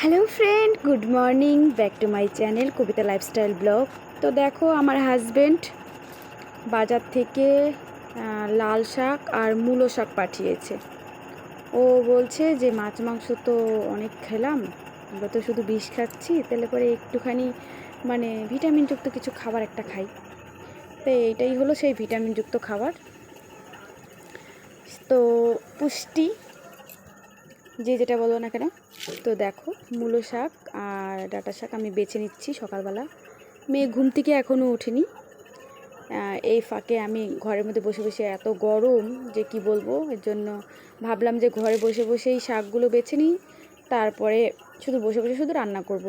Hello friend good morning back to my channel Kavita lifestyle vlog তো দেখো, আমার husband বাজার থেকে লাল শাক আর মূলো শাক পাঠিয়েছে। ও বলছে যে, মাছ, মাংস তো অনেক খেলাম, আমরা তো শুধু বিষ খাচ্ছি, তাহলে পরে একটুখানি মানে ভিটামিনযুক্ত কিছু খাবার একটা খাই। তো এইটাই হলো সেই ভিটামিনযুক্ত খাবার। তো পুষ্টি যে যেটা বলো না কেন, তো দেখো মূলো শাক আর ডাঁটা শাক আমি বেছে নিচ্ছি সকালবেলা। মেয়ে ঘুম থেকে এখনও ওঠেনি। এই ফাঁকে আমি ঘরের মধ্যে বসে বসে এত গরম যে কি বলব, এর জন্য ভাবলাম যে ঘরে বসে বসে এই শাকগুলো বেছে নিই, তারপরে শুধু বসে বসে শুধু রান্না করব।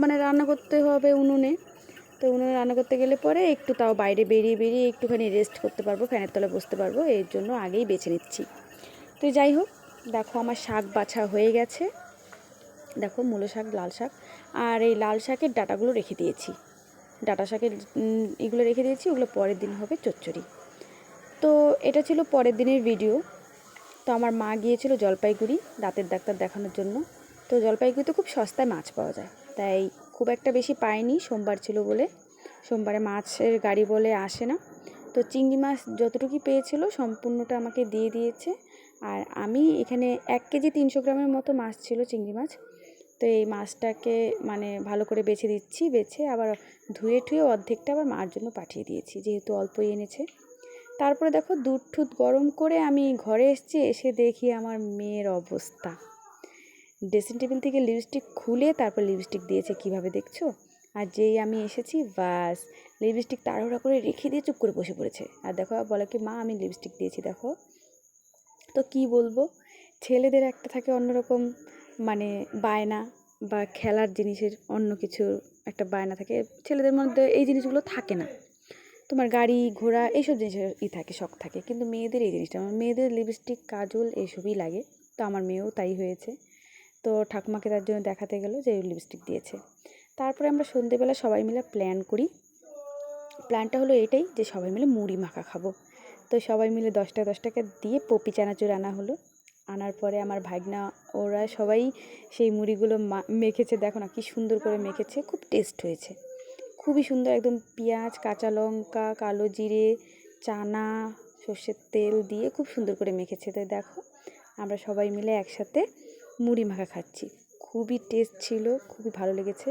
মানে রান্না করতে হবে উনুনে, তো উনুনে রান্না করতে গেলে পরে একটু তাও বাইরে বেরিয়ে বেরিয়ে একটুখানি রেস্ট করতে পারব, ফ্যানের তলে বসতে পারব, এর জন্য আগেই বেছে নিচ্ছি। তো যাই হোক দেখো আমার শাক বাছা হয়ে গেছে। দেখো মূলো শাক, লাল শাক। আর এই লাল শাকের ডাটাগুলো রেখে দিয়েছি। ডাটা শাকের এগুলো রেখে দিয়েছি, ওগুলো পরের দিন হবে চচ্চড়ি। তো এটা ছিল পরের দিনের ভিডিও। তো আমার মা গিয়েছিল জলপাইগুড়ি দাঁতের ডাক্তার দেখানোর জন্য। তো জলপাইগুড়িতে খুব সস্তায় মাছ পাওয়া যায়। তাই খুব একটা বেশি পাইনি, সোমবার ছিল বলে। সোমবারে মাছের গাড়ি বলে আসে না। তো চিংড়ি মাছ যতটুকুই পেয়েছিল সম্পূর্ণটা আমাকে দিয়ে দিয়েছে। আর আমি এখানে এক কেজি তিনশো গ্রামের মতো মাছ ছিল, চিংড়ি মাছ। তো এই মাছটাকে মানে ভালো করে বেছে দিচ্ছি, বেছে আবার ধুয়ে ঠুয়ে অর্ধেকটা আবার মার জন্য পাঠিয়ে দিয়েছি, যেহেতু অল্পই এনেছে। তারপরে দেখো দুধ ঠুত গরম করে আমি ঘরে এসেছি, এসে দেখি আমার মেয়ের অবস্থা। ড্রেসিং টেবিল থেকে লিপস্টিক খুলে তারপর লিপস্টিক দিয়েছে, কীভাবে দেখছ? আর যেই আমি এসেছি বাস লিপস্টিক তাড়াহুড়া করে রেখে দিয়ে চুপ করে বসে পড়েছে। আর দেখো, বলে কি, মা, আমি লিপস্টিক দিয়েছি, দেখো। তো কি বলব? ছেলেদের একটা থাকে অন্যরকম মানে বায়না বা খেলার জিনিসের অন্য কিছু একটা বায়না থাকে। ছেলেদের মধ্যে এই জিনিসগুলো থাকে না। তোমার গাড়ি, ঘোড়া এইসব জিনিসের ই থাকে, শখ থাকে। কিন্তু মেয়েদের এই জিনিসটা আমার মেয়েদের লিপস্টিক, কাজল এইসবই লাগে। তো আমার মেয়েও তাই হয়েছে। তো ঠাকুমাকে তার জন্য দেখাতে গেলো যে লিপস্টিক দিয়েছে। তারপরে আমরা সন্ধেবেলা সবাই মিলে প্ল্যান করি। প্ল্যানটা হলো এটাই যে সবাই মিলে মুড়ি মাখা খাব। তো সবাই মিলে দশটা দশ টাকা দিয়ে পপি চানাচুর আনা হলো। আনার পরে আমার ভাগনা, ওরা সবাই সেই মুড়িগুলো মেখেছে। দেখো না কি সুন্দর করে মেখেছে, খুব টেস্ট হয়েছে। খুবই সুন্দর একদম পেঁয়াজ, কাঁচা লঙ্কা, কালো জিরে, চানা, সর্ষের তেল দিয়ে খুব সুন্দর করে মেখেছে। তাই দেখো, আমরা সবাই মিলে একসাথে মুড়ি মাখা খাচ্ছি। খুবই টেস্ট ছিল, খুবই ভালো লেগেছে।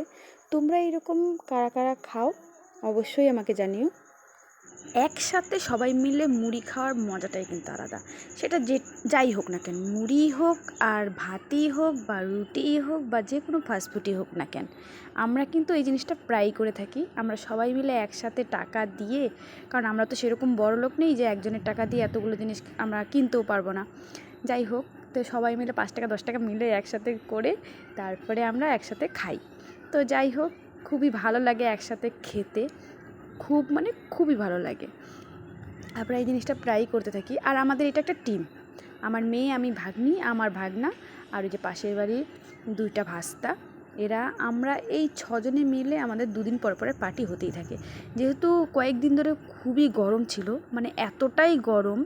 তোমরা এরকম কারা কারা খাও, অবশ্যই আমাকে জানিও। একসাথে সবাই মিলে মুড়ি খাওয়ার মজাটাই কিন্তু আলাদা। সেটা যে, যাই হোক না কেন, মুড়ি হোক আর ভাতই হোক বা রুটিই হোক বা যে কোনো ফাস্টফুডই হোক না কেন, আমরা কিন্তু এই জিনিসটা প্রায়ই করে থাকি। আমরা সবাই মিলে একসাথে টাকা দিয়ে, কারণ আমরা তো সেরকম বড় লোক নেই যে একজনের টাকা দিয়ে এতগুলো জিনিস আমরা কিনতেও পারব না। যাই হোক, তো সবাই মিলে পাঁচ টাকা, দশ টাকা মিলে একসাথে করে তারপরে আমরা একসাথে খাই। তো যাই হোক, খুবই ভালো লাগে একসাথে খেতে। খুব মানে খুবই ভালো লাগে। আমরা এই জিনিসটা প্রায়ই করতে থাকি। আর আমাদের এটা একটা টিম আমার মেয়ে, আমি ভাগ্নি, আমার ভাগনা, আর ওই যে পাশের বাড়ির দুইটা ভাস্তা। এরা আমরা এই ছজনে মিলে আমাদের দুদিন পর পরে পার্টি হতেই থাকে। যেহেতু কয়েকদিন ধরে খুবই গরম ছিল মানে এতটাই গরম,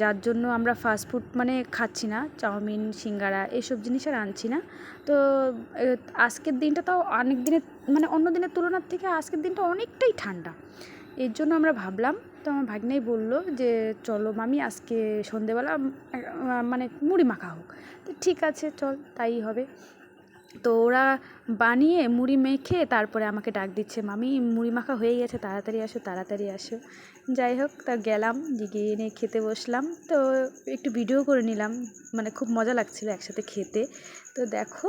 যার জন্য আমরা ফাস্টফুড মানে খাচ্ছি না, চাউমিন, সিঙ্গারা এসব জিনিস আর আনছি না। তো আজকের দিনটা তাও অনেক দিনের মানে অন্য দিনের তুলনার থেকে আজকের দিনটা অনেকটাই ঠান্ডা। এর জন্য আমরা ভাবলাম, তো আমার ভাগ্নেই বলল যে, চলো মামি, আজকে সন্ধেবেলা মানে মুড়ি মাখা হোক। তো ঠিক আছে, চল, তাই হবে। তো ওরা বানিয়ে মুড়ি মেখে তারপরে আমাকে ডাক দিচ্ছে, মামি, মুড়ি মাখা হয়ে গেছে, তাড়াতাড়ি আসো তাড়াতাড়ি আসো। যাই হোক, তা গেলাম, গিয়ে এনে খেতে বসলাম। তো একটু ভিডিও করে নিলাম মানে খুব মজা লাগছিল একসাথে খেতে। তো দেখো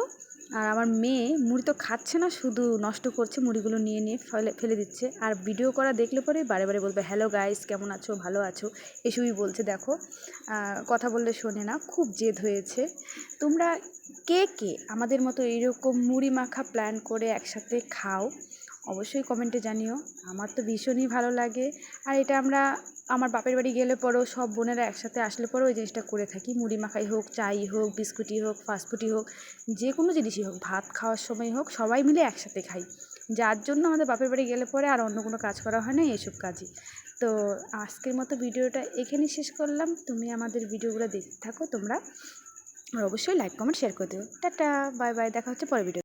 আর আমার মেয়ে মুড়ি তো খাচ্ছে না, শুধু নষ্ট করছে মুড়িগুলো নিয়ে নিয়ে ফেলে ফেলে দিচ্ছে। আর ভিডিও করা দেখলে পরে বারে বারে বলবে হ্যালো গাইস কেমন আছো? ভালো আছো? এসবই বলছে, দেখো। কথা বললে শোনে না, খুব জেদ হয়েছে। তোমরা কে কে আমাদের মতো এইরকম মুড়ি মাখা প্ল্যান করে একসাথে খাও? অবশ্যই কমেন্টে জানিও। আমার তো ভীষণই ভালো লাগে। আর এটা আমরা আমার বাপের বাড়ি গেলে পরেও সব বোনেরা একসাথে আসলে পরেও ওই জিনিসটা করে থাকি। মুড়ি মাখাই হোক, চাই হোক, বিস্কুটই হোক ফাস্টফুডই হোক, যে কোনো জিনিসই হোক, ভাত খাওয়ার সময় হোক, সবাই মিলে একসাথে খাই। যার জন্য আমাদের বাপের বাড়ি গেলে পরে আর অন্য কোনো কাজ করা হয় না এইসব কাজই। তো আজকের মতো ভিডিওটা এখানেই শেষ করলাম। তুমি আমাদের ভিডিওগুলো দেখতে থাকো, তোমরা। আর অবশ্যই লাইক কমেন্ট শেয়ার করে দিও। টাটা বাই বাই দেখা হচ্ছে পরে ভিডিও